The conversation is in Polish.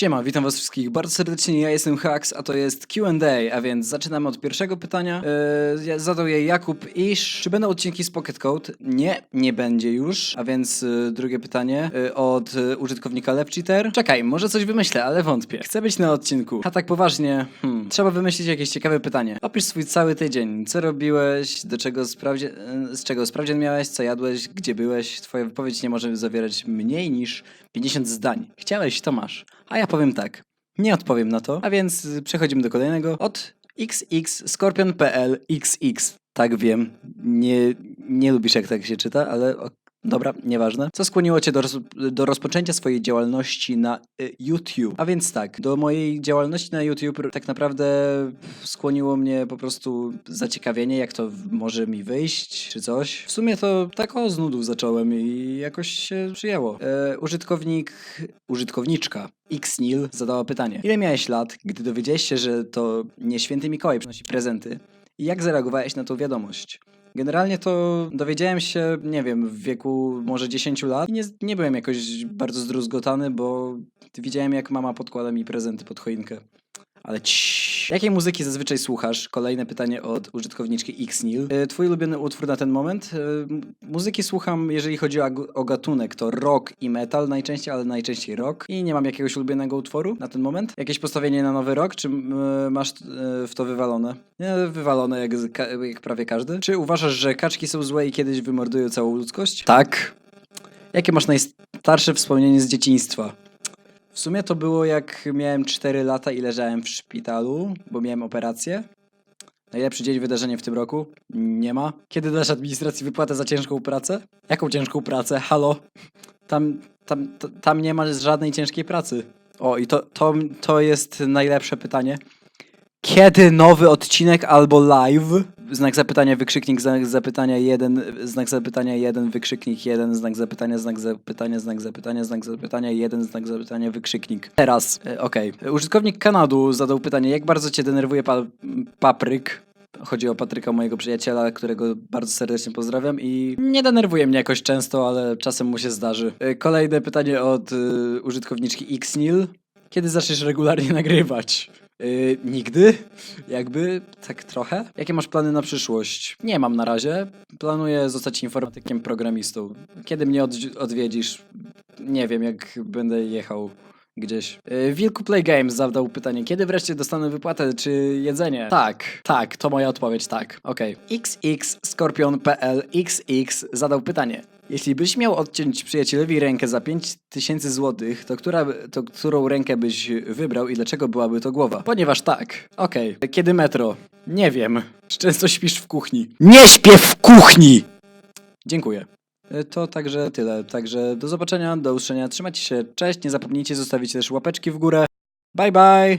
Siema, witam was wszystkich bardzo serdecznie, ja jestem Hax, a to jest Q&A, a więc zaczynamy od pierwszego pytania. Yy, zadał je Jakub Isz. Czy będą odcinki z Pocket Code? Nie, nie będzie już. A więc yy, drugie pytanie yy, od yy, użytkownika LepCheater. Czekaj, może coś wymyślę, ale wątpię. Chcę być na odcinku. A tak poważnie, hmm, trzeba wymyślić jakieś ciekawe pytanie. Opisz swój cały tydzień. Co robiłeś, do czego sprawdzie, yy, z czego sprawdzian miałeś, co jadłeś, gdzie byłeś. Twoja wypowiedź nie może zawierać mniej niż 50 zdań. Chciałeś, to masz. A ja powiem tak. Nie odpowiem na to, a więc przechodzimy do kolejnego. Od XX Scorpion.pl XX. Tak wiem, nie, nie lubisz jak tak się czyta, ale dobra, nieważne. Co skłoniło cię do, roz, do rozpoczęcia swojej działalności na y, YouTube? A więc tak, do mojej działalności na YouTube tak naprawdę skłoniło mnie po prostu zaciekawienie, jak to może mi wyjść, czy coś. W sumie to tak o z nudów zacząłem i jakoś się przyjęło. E, użytkownik, użytkowniczka Xnil zadała pytanie. Ile miałeś lat, gdy dowiedziałeś się, że to nie święty Mikołaj przynosi prezenty? I jak zareagowałeś na tą wiadomość? Generalnie to dowiedziałem się, nie wiem, w wieku może 10 lat i nie, nie byłem jakoś bardzo zdruzgotany, bo widziałem jak mama podkłada mi prezenty pod choinkę. Ale ciii. Jakiej muzyki zazwyczaj słuchasz? Kolejne pytanie od użytkowniczki Xnil. E, Twój ulubiony utwór na ten moment? E, Muzyki słucham, jeżeli chodzi o, o gatunek, to rock i metal najczęściej, ale najczęściej rock. I nie mam jakiegoś ulubionego utworu na ten moment. Jakieś postawienie na nowy rok, czy m, masz e, w to wywalone? Nie, wywalone jak, jak prawie każdy. Czy uważasz, że kaczki są złe i kiedyś wymordują całą ludzkość? Tak. Jakie masz najstarsze wspomnienie z dzieciństwa? W sumie to było jak miałem 4 lata i leżałem w szpitalu, bo miałem operację. Najlepszy dzień wydarzenie w tym roku? Nie ma. Kiedy dasz administracji wypłatę za ciężką pracę? Jaką ciężką pracę? Halo? Tam, tam, tam nie ma żadnej ciężkiej pracy. O, i to, to, to jest najlepsze pytanie. Kiedy nowy odcinek albo live? Znak zapytania, wykrzyknik, znak zapytania, jeden, znak zapytania, jeden, wykrzyknik, jeden, znak zapytania, znak zapytania, znak zapytania, znak zapytania, jeden, znak zapytania, wykrzyknik. Teraz, e, okej. Użytkownik Kanadu zadał pytanie, jak bardzo cię denerwuje pa papryk? Chodzi o Patryka, mojego przyjaciela, którego bardzo serdecznie pozdrawiam i nie denerwuje mnie jakoś często, ale czasem mu się zdarzy. E, Kolejne pytanie od y, użytkowniczki Xnil. Kiedy zaczniesz regularnie nagrywać? Yy, nigdy? Jakby tak trochę? Jakie masz plany na przyszłość? Nie mam na razie. Planuję zostać informatykiem, programistą. Kiedy mnie odwiedzisz? Nie wiem, jak będę jechał gdzieś. Yy, Wilku Play Games zadał pytanie, kiedy wreszcie dostanę wypłatę czy jedzenie? Tak, tak, to moja odpowiedź, tak. Okej. Scorpion.pl XX zadał pytanie. Jeśli byś miał odciąć przyjacielowi rękę za 5000 zł, to, która, to którą rękę byś wybrał i dlaczego byłaby to głowa? Ponieważ tak. Okej. Kiedy metro? Nie wiem. Czy Często śpisz w kuchni. Nie śpię w kuchni! Dziękuję. E, To także tyle. Także do zobaczenia, do usłyszenia. Trzymajcie się. Cześć. Nie zapomnijcie zostawić też łapeczki w górę. Bye bye!